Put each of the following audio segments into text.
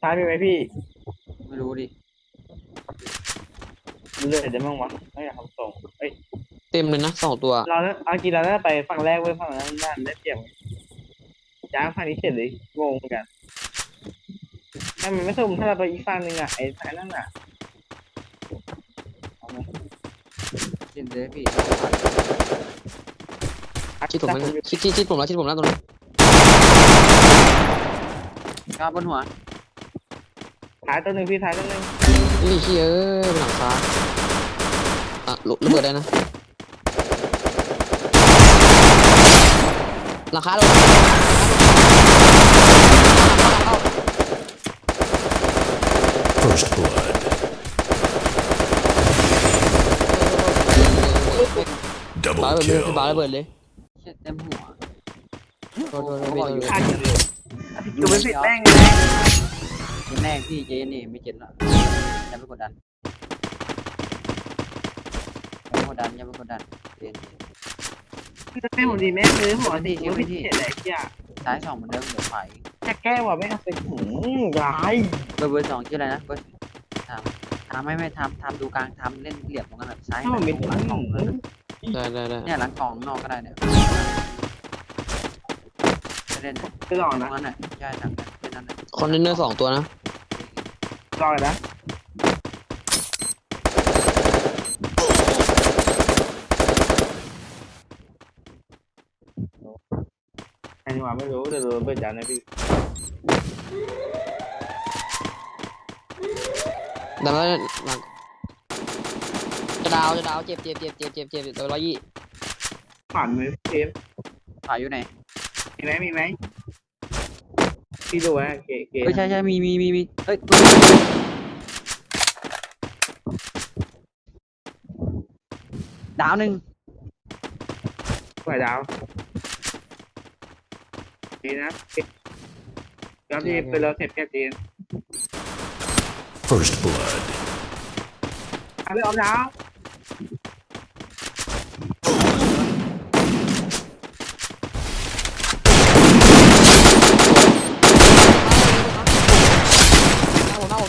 ซ้ายมีไหมพี่ไม่รู้ดิเลือดได้บ้างวะไม่อยากทำส่งเอ้ยเต็มเลยนะสองตัว เราเนี่ยเอาจริงเราน่าจะไปฝั่งแรกเว้ยฝั่งนั้นน่าได้เปรียบจ้างฝั่งนี้เฉยเลยงงเหมือนกันถ้ามันไม่สุ่มถ้าเราไปอีกฝั่งหนึ่งอะไอ้ซ้ายนั่นอะเอาไหมกินเลยพี่ชิดผมแล้วนะชิดชิดชิดผมแล้วชิดผมแล้วตรงนี้ก้าวบนหัว ท้ายตัวหนึ่งพี่ท้ายตัวหนึ่งนี่เชี่ยเอ้ยเป็นหลังคาอะระระเบิดได้นะหลังคาเลย First blood. บา Double ระเบิดเลย kill. บาระเบิดเลยเช็ดเต็มหัวโทษโทษโทษพี่โทษฆ่าเฉยเลยอยู่เป็นสิบแม่ง กินแรกพี่เจนนี่ไม่เจ็ดละอย่าไปกดดันอย่าไปกดดันอย่าไปกดดันเจนแม่ผมดีแม่ซื้อหัวดีหัวพี่เฉยเลยที่อะซ้ายสองเหมือนเดิมเดี๋ยวไฟแค่แก้ว่ะไม่เอาไปหืมร้ายเบอร์เบอร์สองชื่ออะไรนะเบอร์ทำทำไม่ไม่ทำทำดูกลางทำเล่นเหลี่ยมตรงนั้นซ้ายถ้าผมเป็นหลังกล่องเลยได้ได้ได้เนี่ยหลังกล่องนอกก็ได้เนี่ยเล่นไปลองตรนะงนั้นน่ะใช่หลังเล่นนั้นน่ะคอนเทนเนอร์สองตัวนะ ลองเลยนะอันนี้ว่าไม่รู้แต่รู้เปิดจานนะพี่แต่ว่าหลังจะดาวจะดาว เจ็บเจ็บเจ็บเจ็บเจ็บเจ็บตัวร้อยยี่ผ่านมือเกมถ่ายอยู่ไหนมีไหมมีไหมพี่ดูนะเกเกเฮ้ยใช่ใช่มีมีมีมีเฮ้ยดาวหนึ่งปล่อยดาวดีนะแล้วที่เป็นเราเสร็จแค่จีน First blood. เอาไปออกดาว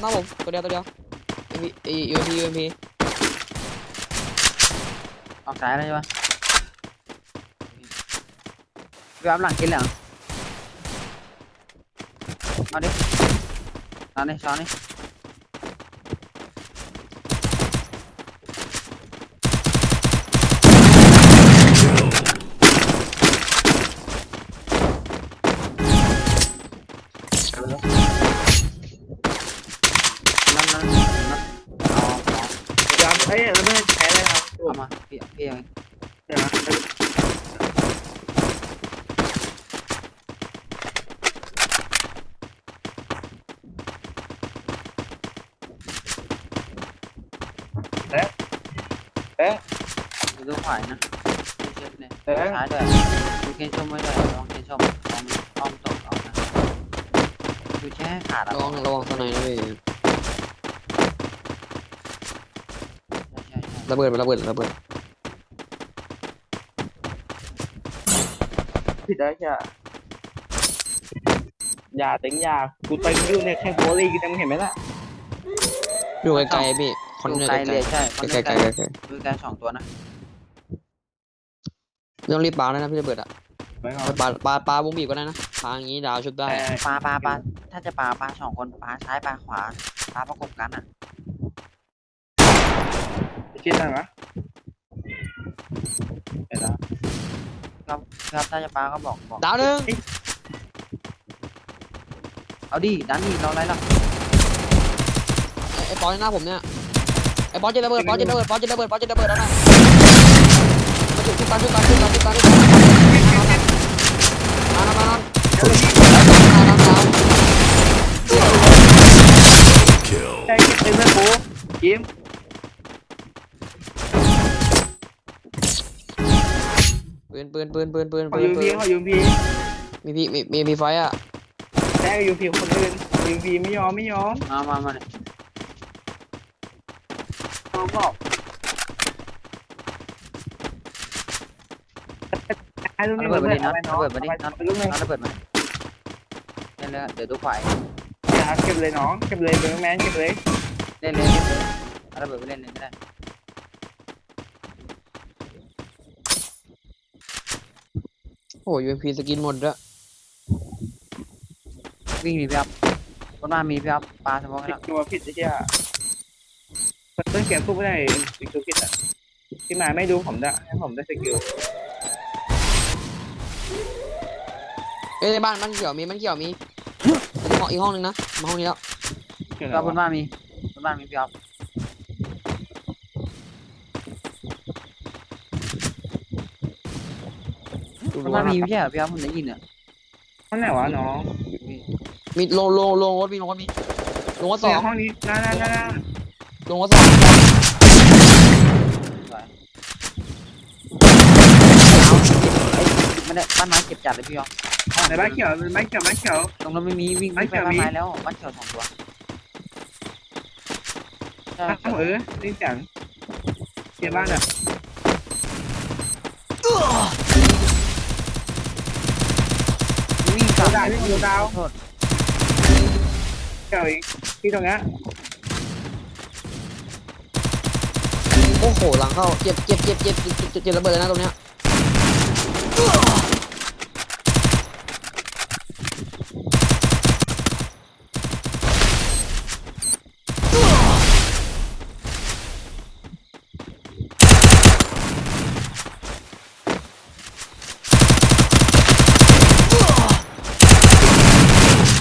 หน้าผมหน้าผมหน้าผมตัวเดียวตัวเดียวเอ็มพียูเอ็มพียูเอ็มพีออกซ้ายแล้วใช่ปะพี่อัพหลังกินเหรอมาดิช้อนนี่ช้อนนี่ เดี๋ยวเอ้ยเราไม่ได้ใช้เลยครับเอามาพี่พี่เอาเดี๋ยวนะเอ๊ะเอ๊ะดูขวายนะเช็ดเลยเอ๊ะซ้ายด้วยดูเกนชมไว้ด้วยลองเกนชมลองอ้อมตกเอานะดูแช่ขาดอะระวังระวังสไนด์นะพี่ ใช่ใช่ใช่ ระเบิดระเบิดระเบิดผิดได้แค่ยาเต็งยากูไปอยู่เนี่ยแข่งโบลีกันมึงเห็นไหมล่ะอยู่ไกลๆพี่คอนดูเทนเนอไกลร์ไกลเลยใช่ไกลไกลไกลไกลไกลดูไกลสองตัวนะไม่ต้องรีบปาแล้วนะพี่ระเบิดอะไม่เอาปาปาปาวงบีบก็ได้นะปาอย่างงี้ดาวชุบได้ปลาปลาปลาถ้าจะปลาปลาสองคนปลาซ้ายปลาขวาปลาประกบกันอะ คิดอะไรวะเดี๋ยวนะครับครับถ้าจะปลาก็บอกบอกดาวหนึ่งเอาดิดันดิรออะไรล่ะไอ้ไอ้ปอนหน้าผมเนี่ยไอ้ปอนจะระเบิดปอนจะระเบิดปอนจะระเบิดปอนจะระเบิดแล้วนะมาจุดชุบกันชุบกันชุบกันชุบกันชุบกันมานอนมานอน First มานอนดาว kill. ใช่เป็นเพื่อนกูยิ้ม นปืนปืนปืนปืนขอปืนยูปืพีนขอยูพีมีพี่มีมีมีไฟอะแม่ยูพีคนอื่นยูพีไม่ยอมไม่ยอมมามามาเนี่ยยอมบอกไอ้ลูกนี้ระเบิดเพื่มาอนดิเอาน็อตไปน้องระเบิดมาดิน็อตเอาไปลูกนึงน็อตระเบิดมาเล่นเลยเดี๋ยวดูขวายอย่าเอาเก็บเลยน้องเก็บเลยเบอร์แมนเก็บเลยเล่นเลยเล่นเลยเอาระเบิดไปเล่นเลยก็ได้ โอ้ย UMP สกินหมดด้วยวิ่งดิพี่อ๊อฟบนบ้านมีพี่อ๊อฟปลาสมองให้ติแล้วดตัวผิดไอ้เหี้ยเพิ่งเก็บพูดไม่ได้ติดตัวผิดอะที่มาไม่ดูผมด้วยให้ผมได้สกิลเอ้ยในบ้านมันเขียวมีมันเขียวมีอีกห้องอีกห้องนึงนะมาห้องนี้แล้วคือพี่อ๊อฟบนบ้านมีบนบ้านมีพี่อ๊อ ฟดูบดูนบ้านมีไม่ใช่เหรอพี่อ๊อฟผมได้ยินอะห้องไหนวะน้องมีลงลงลงรถมีลงรถมีลงรถสสอองงห้องนี้น่าน่าน่าน่าลงรถสองสวยไม่ได้บ้านไม้เก็บจัดเลยพี่อ๊อฟในบ้านเขียวในบ้านเขียวบ้านเขียวตรงนั้นไม่มีวิ่งบ้านวิ่งไปเขียวบ้านมีไม้แล้วบ้านเขียวสองตัวใช่อ้าวเออได้เสียงเสียงบ้านอะ วิ่งกลับ ดาววิ่งดูดาวโทษเขียวอีกที่ตรงเนี้ยโอ้โหหลังเข้าเจ็บเจ็บเจ็บเจ็บเจ็บเจ็บเจ็บระเบิดเลยนะตรงเนี้ย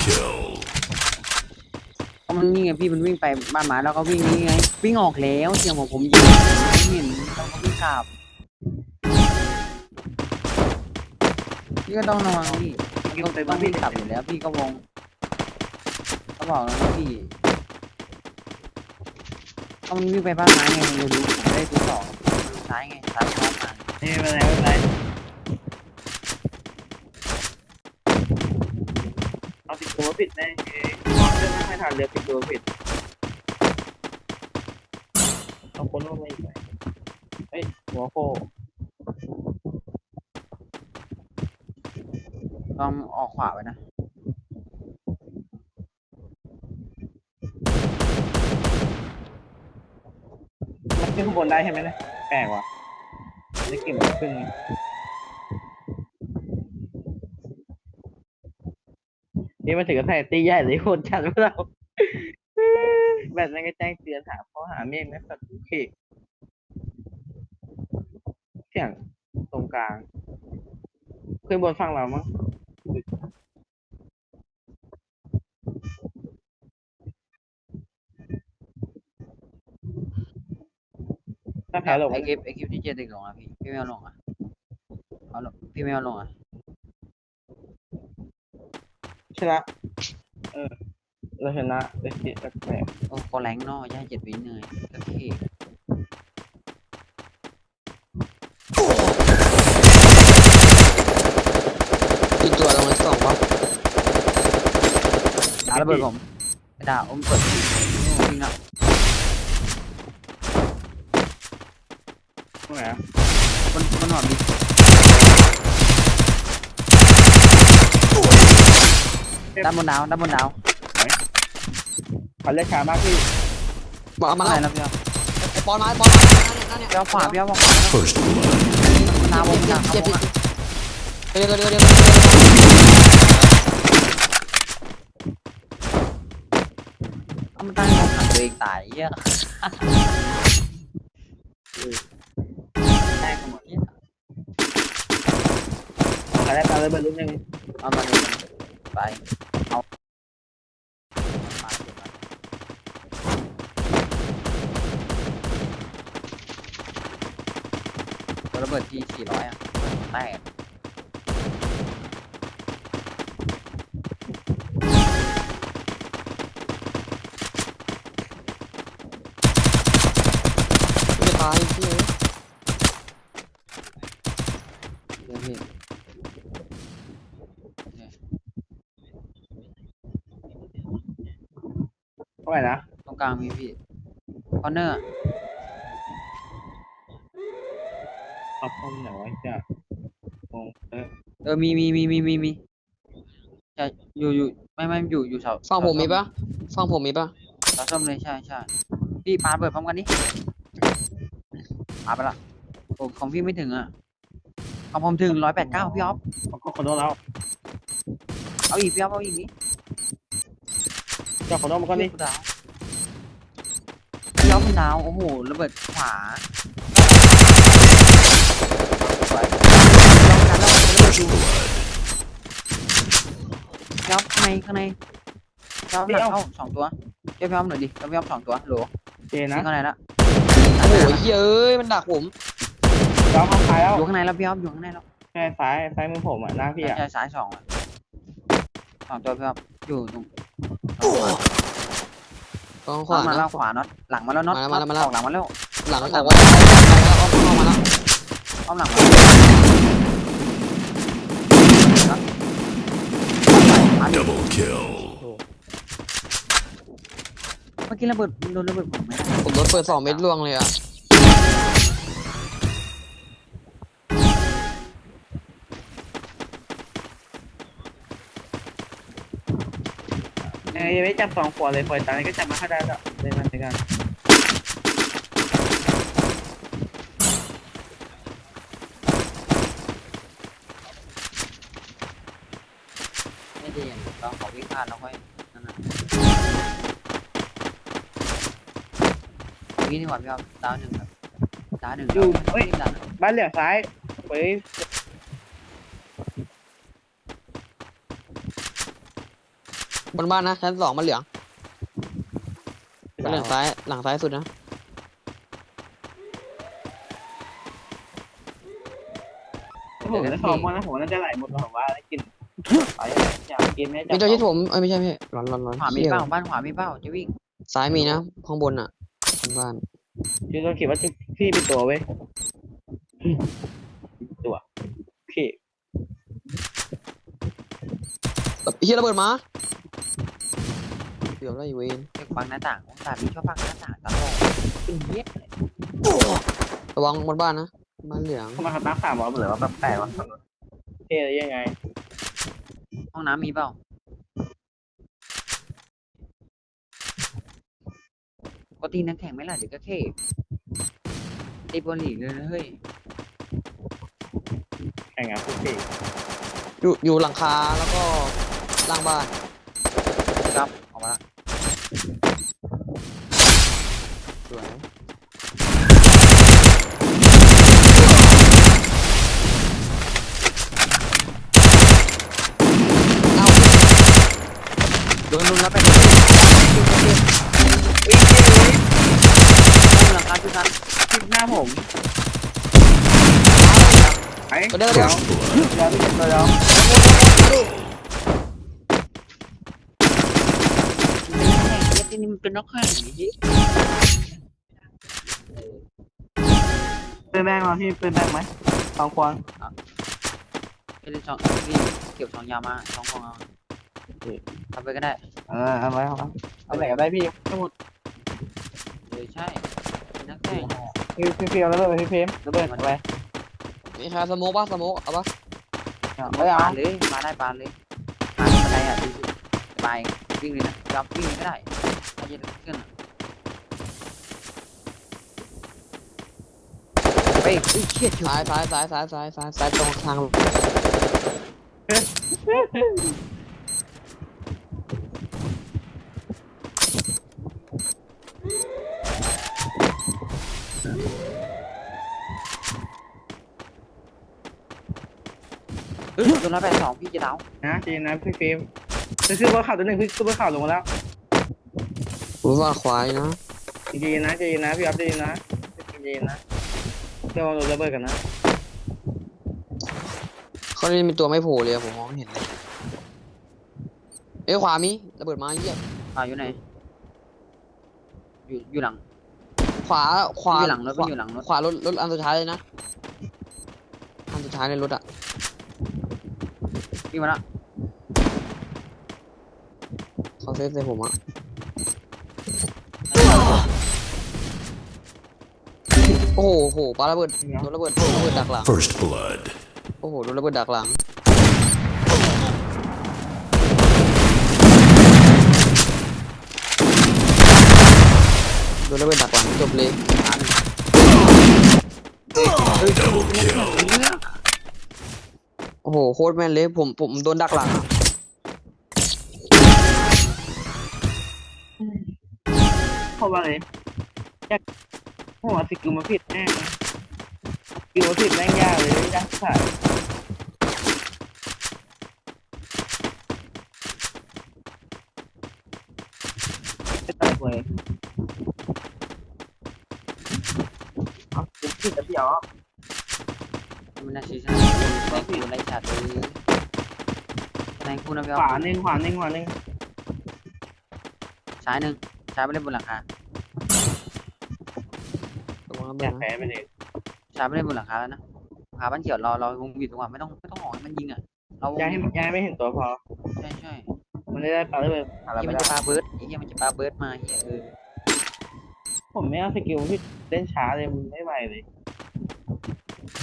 Kill. ก็มันนี่ ไปบ้านไม้แล้วก็วิ่งนี่ไงวิ่งออกแล้วเสียงของผมยิงไม่เห็นต้องวิ่งกลับพี่ก็ต้องระวังพี่กินต้องเต็มต้องที่วิ่งกลับอยู่แล้วพี่ก็วงก็บอกแล้วนะพี่ก็มันวิ่งไปบ้านไม้ไงมันเลยรู้ผมได้ดูสองซ้ายไงซ้ายเข้ามานี่เป็นไรไม่เป็นไรเอาติดตัวผิดแน่เองเรื่องไม่ทันเลยติดตัวผิด เอาคนลงมาอีกไหมเฮ้ยหัวโคต้องออกขวาไว้นะมันขึ้นข้างบนได้ใช่ไหมนี่ยแปลกว่ะได้กลิ่นมันขึ้นนี่มันถึงกับใส่ตีใหญ่เลยโคตรจัดพวกเรา แบบนั้นก็แจ้งเตือนหาข้อหาเมฆนะสัตว์โอเคเสียงตรงกลางขึ้นบนฝั่งเรามั้งถ้าแพ้หลบไอคลิปไอคลิปที่เจติกลงอะพี่พี่ไม่เอาลงอะเอาลงพี่ไม่เอาลงอะชนะเออ เราชนะได้สิแปลกโอ้ก็แรงเนอะย่าเจ็ดวิเหนื่อยโอเคอีกตัวลงรถสองวะดาระเบิดผมไอ้ดาอมเปิดวิ่งอะตรงไหนอะบนบนหัวมีด้านบนดาวด้านบนดาว เขาเรียกช้ามากพี่มาเอามาอะไรแล้วแล้วพี่อ๊อฟไอ้ปอนมาไอ้ปอนมานั่นเนี่ยนั่นเนี่ยพี่อ๊อฟขวาพี่อ๊อฟขวา First blood. ดาววงดาวเจ็บวเจ็งบอะเดี๋ยวเดี๋ยวเดี๋ยวเดี๋ยวเดี๋ยวเอามันตั้งใจขังตัวเองตายเหี้ยแรกหมดเขาได้ปลาระเบิดลูกหนึ่งเอามาเลยไปเอามา เบิดทีสี่ร้อยอะแตกไม่ตายพี่เอ้ยเดี๋ยวพี่เท่าไหร่นะ ตรงกลางมีพี่คอนเนอร์ เอาพมไหนวะจะงงเออเออมีมีมีมีมีมีจะอยู่อยู่ไม่ไม่อยู่อยู่เสาฝั่งผมมีปะฟังผมมีปะเราส้มเลยใช่ใช่พี่ปาเปิดพร้อมกันนี่ปาไปละโอ้ของพี่ไม่ถึงอะของผมถึงร้อยแปดเก้าพี่ออฟก็ขอโทษแล้วเอาอีกพี่ออฟเอาอีกนี่เจ้าขอโทษมาก่อนดิดาวพี่ออฟมันดาวโอ้โหระเบิดขวาสวย พี่ออฟข้างในข้างในพี่ออฟหลังเข้าสองตัวเจ้าพี่ออฟหน่อยดิเจ้าพี่ออฟสองตัวโหลเจยินะงข้างในละโอ้โหเหี้ยเอ้ยมันดักผมเจ้าเข้าซ้ายแล้วอยู่ข้างในแล้วพี่ออฟอยู่ข้างในแล้วใช่ซ้ายซ้ายมือผมอะหน้าพี่อะใช่ซ้ายสองอะสองตัวพี่ครับอยู่ตรงกองขขวาวามานะแล้วขวาน็อตหลังมาแล้วน็อตมาแล้วมาแล้วออกหลังมาแล้วหลังหลัหลังงว่าเอาเข้ามาแล้วอ้อมหลังมาแล้ว Double kill. เมื่อกี้ระเบิดโดนระเบิดผมไหมผมโดนเปิดสองเม็ดล่วงเลยอะเอ้ยยังไม่จับสองขวดเลยปล่อยตายก็จับมาให้ได้แล้วเล่นกันเล่นกัน ไม่ดี เราขอวิ่งผ่านเราค่อยนั่นน่ะวิ่งดีกว่าพี่ครับดาวหนึ่งครับดาวหนึ่งอยู่เฮ้ย ดาวหนึ่งบ้านเหลืองซ้ายเฮ้ยบนบ้านนะชั้นสองมันเหลืองมันเหลืองซ้ายหลังซ้ายสุดนะผมจะสอบมันนะผมน่าจะไหลหมดผมว่ากินไปอยากกินไหมมีตัวที่ผมเอ้ยไม่ใช่ไม่ใช่ร้อนร้อนร้อนขวามีเหี้ยเป้าบ้านขวามีเป้าจะวิ่งซ้ายมีนะข้างบนอะบนบ้านคือเราคิดว่าพี่เป็นตัวเว้ยตัวพี่เฮียระเบิดมาเดี๋ยวไล่เวนเด็กฟังหน้าต่างองศาพี่ชอบฟังหน้าต่างตลอดเป็นเหี้ยเลยระวังบนบ้านนะบ้านเหลืองเข้ามาครับนักสามร้อยเหลือว่าแบบแปลกวะเท่ได้ยังไง ห้องน้ำมีเปล่าปกตินักแข่งไม่ล่ะเดี๋ยวก็เท่ตีบอลลีกเลยนะเฮ้ยแข่งอะพี่อยู่อยู่หลังคาแล้วก็ล่างบ้าน ครับออกมาละ สวย เอา โดนลุมแล้วไปเลยหลังคาทุกท่านคลิปหน้าผมไอ้ก็เดินเดี๋เดี๋ยววเดี๋ยวพี่เดี๋ยวเดี๋ยวนี่มันเป็นนกแข่งเป็นแบงค์เหรอพี่เป็นแบงไหมสองควงเป็นสองนี่เก็บสองยามาสองของเอา ทำไปก็ได้เออเอาไว้เอาไว้เอาไหนก็ได้พี่ทั้งหมดเลยใช่เป็นนักแข่งพี่พี่พี่เอาระเบิดไปพี่เพมระเบิดเอาไปมีใครสโมกป่ะสโมกเอาป่ะไม่เอาปาเลยมาได้ปาเลยปาบันไดอะดีไปวิ่งเลยนะยอมวิ่งไม่ได้ถ้าจะขึ้นไปอุ้ยเชี่ยซ้ายซ้ายซ้ายซ้ายซ้ายซ้ายซ้ายตรงทาง นร้อยแปดสองพี่จะเดานะจริงนะพี่เพมจะซื้อบนเขาตัวหนึ่งพี่ซื้อบนเขาลงมาแล้วผมว่าควายนะจริงนะจริงนะพี่อัพจริงนะจริงนะเดี๋ยวเราระเบิดกันนะเขาเล่นเป็นตัวไม่โผล่เลยอะผมมองไม่เห็นเลยเอ้ยขวามีระเบิดมาเยี่ยอ่าอยู่ไหนอยู่อยู่หลัง ขวาขวาอยู่หลังรถขวาอยู่หลังรถขวารถรถอันสุดท้ายเลยนะอันสุดท้ายในรถอะ วิ่งมาละเขาเซฟใส่ผมอะโอ้โหโอ้โหปาระเบิดโดนระเบิดโดนระเบิดดักหลัง First blood. โอ้โหโดนระเบิดดักหลังโดนระเบิดดักหลังจบเลย Double kill. โอ้โหโคตรแม่นเลยผมผมโดนดักหลังอะเพราะว่าอะไรอยากหัวสกิลมาผิดแน่เลยสกิลมาผิดแม่งยากเลยยากสุดไม่ตายเลยเอาสกิลผิดแล้วพี่อ๋ อมันน่าชื่อใช่แรงคูณไรชาติเลยแรงคูนะพี่ขวาหนึ่งขวาหนึ่งขวาหนึ่งซ้ายหนึ่งซ้ายไปเล่นบนหลังคาระวังระเบิดนะแพ้ไปเลยซ้ายไปเล่นบนหลังคาแล้วนะหาบ้านเขียวรอรอวงบีบตรงว่าไม่ต้องไม่ต้องออกให้มันยิงอะเราย้ายให้ย้ายไม่เห็นตัวพอใช่ใช่มันได้ได้ปลาเลยเรายี่ไม่มันจะปลาเบิร์ดไอ้ยี่มันจะปลาเบิร์ดมาเฮียเออผมไม่เอาสกิลที่เล่นช้าเลยมันไม่ไหวเลย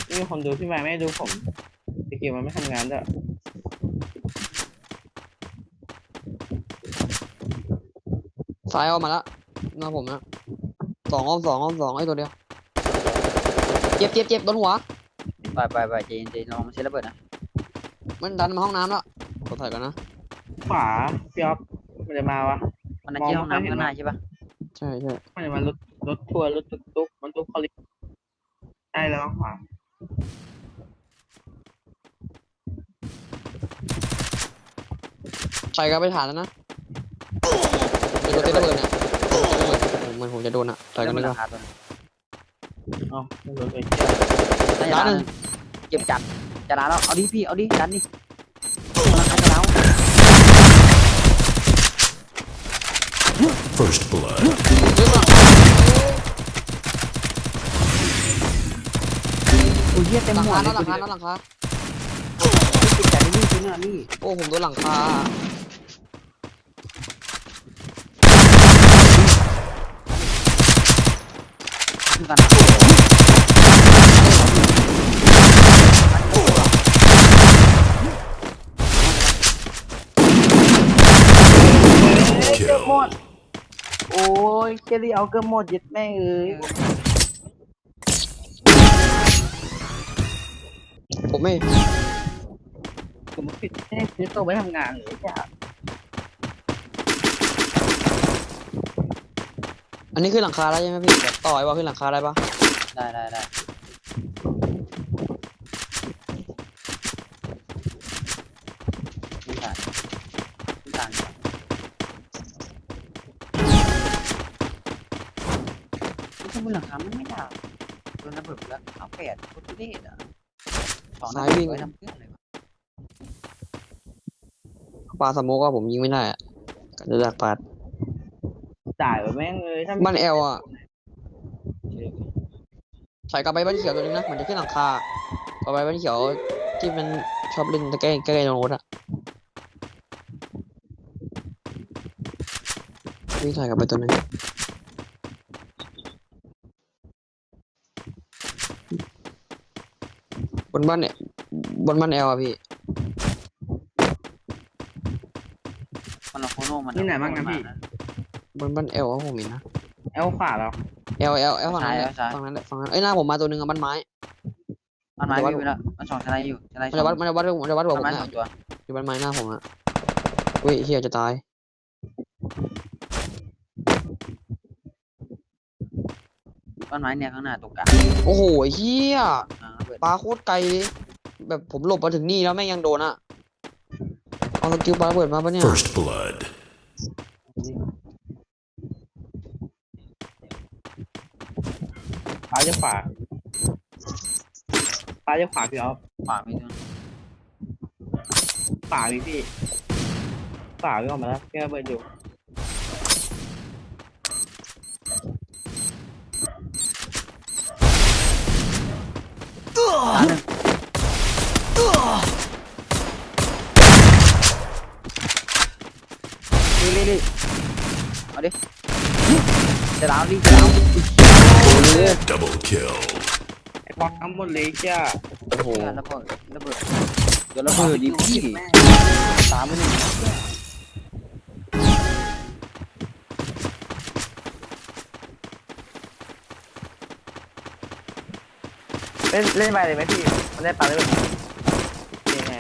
มีคนดูพี่ใหม่ไม่ให้ดูผมสกิลมันไม่ทำงานด้วยซ้ายเอามาละหน้าผมนะสองอ้อมสองอ้อมสองไอ้ตัวเดียว เจ็บเจ็บเจ็บโดนหัว ไปไปไปใจเย็นใจเย็นลองมาเช็ดระเบิดนะมันดันมาห้องน้ำแล้วกดถอยก่อนนะ ขวาพี่อ๊อฟมันจะมาวะ มันนั่งที่ห้องน้ำข้างหน้าใช่ปะใช่ใช่มันจะมารถรถทัวร์รถตุ๊กตุ๊กมันตุ๊กคอลิใช่แล้วมั้งขวา ใส่กันไปฐานแล้วนะเป็นตัวเต้นระเบิดเนี่ยเหมือนผมจะโดนอะถอยเล่กันนบดีนกหลัว่างคาตัวนึงเอ้าไม่รู้เลยน่าจะร้าร้านนหหนึ่นึ่งงเก็บจัดจะร้านแล้วเอาดิพี่เอาดิดันดิบนหลังคาจะร้าว First blood. เรื่องหลังโอ้ยเฮียเต็มหลังหัวคาเลยหลังคากูหลังคาติดใจนี่จริงอะนี่โอ้ผมโดนหลังคา คือกันเกือบหมด โอ้ยแค่ที่เอาเกือบหมดยึดแม่งเอ้ยผมไม่ ผมผิดแน่ซื้อตัวไว้ทำงานเลยจ้ะ อันนี้คือหลังคาแล้วใช่ไหมพี่แบบต่อยว่าขึ้นหลังคาได้ปะได้ได้ได้ขึ้นด่านขึ้นด่านไม่ใช่บนหลังคามันไม่ด่าโดนระเบิดไปแล้วเอาแปดโคตรทุเรศอะสองนัดไว้ทำเพื่ออะไรวะปลาสโมกว่าผมยิงไม่ได้อะกันจะดักปาด จ่ายแบบแม่งเลยถ้าบ้านแอลอะใส่กลับไปบ้านเขียวตัวนึงนะมันจะขึ้นหลังคากลับไปบ้านเขียวที่มันชอบเล่นตะแกรงใกล้ๆโรงรถอะวิ่งถ่ายกลับไปตัวนึงบนบ้านเนี่ยบนบ้านแอลอะพี่มันเราโคโน่มันนี่ไหนบ้างนะพี่ บนบ้านแอลอะผมเห็นนะเอลขวาแล้วแอลแอลแอลฝั่งนั้นแหละฝั่งนั้นแหละฝั่งนั้นเอ้ยหน้าผมมาตัวหนึ่งอะบ้านไม้ มันไม้วิ่งไปแล้วมันสองชนะอยู่ชนะมันจะวัดมันจะวัดมันจะวัดหัวผมไม้นะสองตัวอยู่บ้านไม้หน้าผมอะเฮ้ยเฮียจะตายต้นไม้เนี่ยข้างหน้าตกกลางโอ้โหเฮียอ่าระเบิดปลาโคตรไกลเลยแบบผมหลบมาถึงนี่แล้วแม่งยังโดนอะเอาสกิลปลาระเบิดมาปะเนี่ย First blood. ป้าจะขวาป้าจะขวาพี่อ๊อฟขวาไม่ตัวขวาพี่พี่ขวาพี่ออกมาแล้วพี่ระเบิดอยู่ตาหนึ่งนี่นี่นี่เอาดิจะล้าวดิจะล้าว เลยไอ้ปักทั้งหมดเลยจ้าโอ้โหระเบิดระเบิดเดี๋ยวระเบิดดิพี่สามหนึ่งเล่นเล่นไปเลยไหมพี่ มันได้ปลาได้แบบยังไง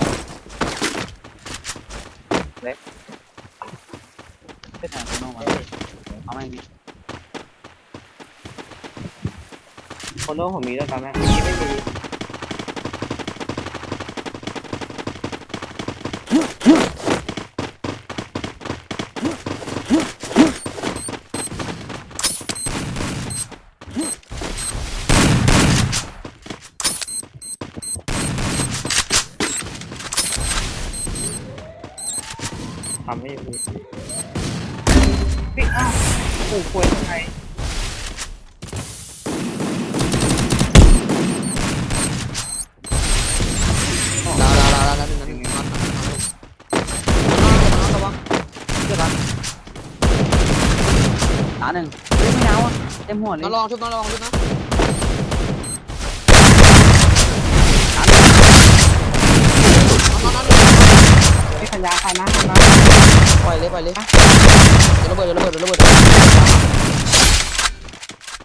เล็กไปถามน้องก่อเอาไหมพี่ คนโน่ผมมีด้วยตอนนั้นเมื่อกี้ไม่มีทำไม่อยู่พี่อ้าวโอ้โหควรทำไม ดาวดาวดาวดาวดาวหนึ่งหนึ่งหนึ่งระวังเพื่อนรัก หาหนึ่งเฮ้ยไม่เอาอะเต็มหัวเลยน้องลองชุบน้องลองชุบนะน้องน้องพี่พัญญาใครนะใครนะปล่อยเลยปล่อยเลยเดี๋ยวระเบิดเดี๋ยวระเบิดเดี๋ยวระเบิด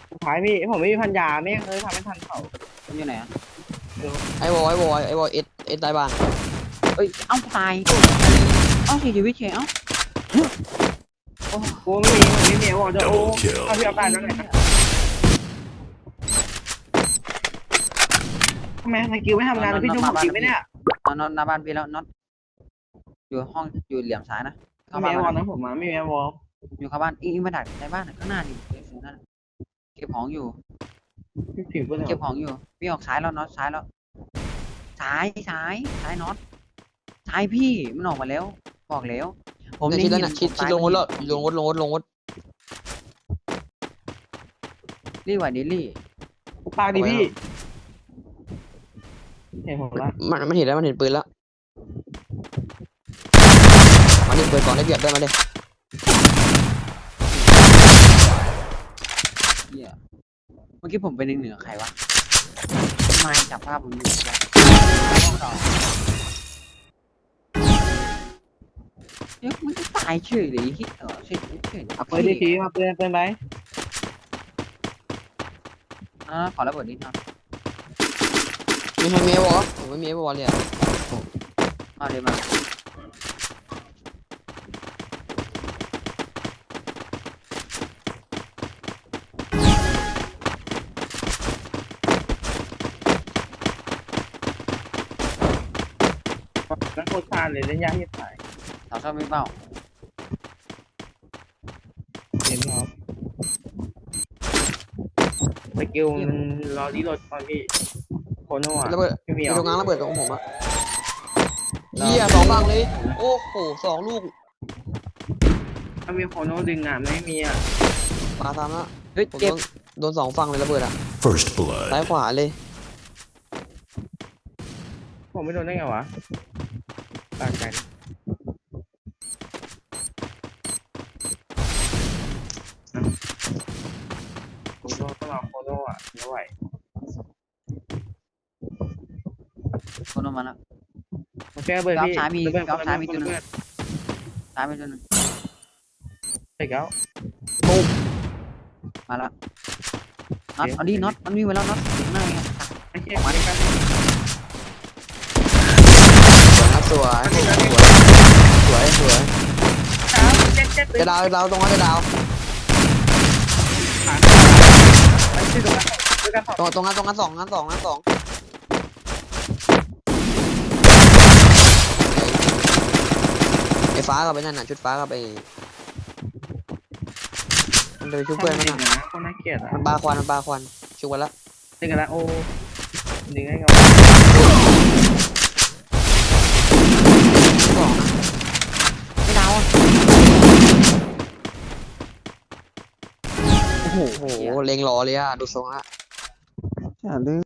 สุดท้ายพี่ผมไม่มีพัญญาไม่เคยทำให้ทันเขามันอยู่ไหนอะไอ้วอลไอ้วอลไอ้วอลเอสเอสตายบ้านเอ้ยเอ้าตายเอ้าเสียชีวิตเฉยเอ้า โอ้กูไม่มีผมไม่มีวอจะโอ้ Double kill เอาพี่เอาไปแล้วไหนทำไมสกิลไม่ทำงานเลยพี่ดูผมจริงไหมเนี่ยนอนนอนหน้าบ้านพี่แล้วน็อตอยู่ห้องอยู่เหลี่ยมซ้ายนะเข้าไม่บ้านมีวอมานะผมมาไม่มีวออยู่เข้าบ้านอีอีมาดักในบ้านน่ะข้างหน้าดิเออนั่นน่ะเก็บของอยู่พี่ผิวก็เลยเก็บของอยู่พี่ออกซ้ายแล้วน็อตซ้ายแล้วซ้ายซ้ายซ้ายน็อตซ้ายพี่มันออกมาแล้ว บอกแล้ว ผมเนี่ยได้ชิดยิแล้วนน่ะชิดผมชิดซ้ายลงรถมันแล้วลงรถลงรถลงรถรี่ไหวดิรี่ปากดิพี่เห็นผมละมันมันเห็นแล้วมันเห็นปืนแล้วมาดิเปิดก่อนได้เปรียบด้วยมาดิเหี้ยเมื่อกี้ผมไปในเหนือใครวะไม่จับภาพผมอยู่ ดี๋ยวมันจะตายเฉยเลยไอ้เหี้ยเออเฉยเฉยเอาปืนดิพี่มาปืนปืนไปอ่าขอระเบิดนิดหน่อยมีใครมีไอ้วอลผมไม่มีไอ้วอลเลยอะมาเลยมานั่งโคตรซานเลยเล่นยากที่ถ่า ยสาวชอบไม่เป้าเห็นครับสกิลมันรอรีโหลดตอนพี่โคโน่อะระเบิดไม่มีมีเหรตรองงกลางระเบิดตรงผมอะเฮียสองฝั่งเลย โอ้โหสองลูกถ้ามีโคโน่ดึงอะไม่มีอะปาตามแล้วเฮ้ยผมเจ็โดบนโดนสองฝั่งเลยระเบิดอะ First ซ้าย blood. ขวาเลยผมไม่โดนได้ไงวะตางกันโคโน่ต้องรอ โคโน่อะไม่ไหวคนออกมาแล้วมาแก้เบอร์พี่กราฟซ้ายมีระเบิดกราฟซ้ายมีตัวหนึ่ง ระเบิดตายไปตัวหนึงใช่แล้วมาแล้วน็อตเอาดิน็อตมันมีไว้แล้วน็อตอยู่ข้างหน้าไงไม่ใช่ไม่ใช่สวยนะสวยสวยสวยเจ็ดเจ็ดจะดาวจะดาวตรงนั้นจะดาว ผ่าน ไปชื่อตรงนั้นด้วยกันสองตรงตรงนั้นตรงนั้นสองนั้นสองนั้นสองไอ้ฟ้ากับไปนั่นน่ะชุดฟ้ากับไปมันจะไปชุบเพื่อนมันนะน่ะคนน่าเกลียดอะมันปาควันมันปาควันชุบกันละเล่นกันแล้วโอ้ดึงให้เขา สองนะ ไม่ดาวอะ โอ้โหโอ้โหเล็งรอเลยอะดูทรงละอย่าลืม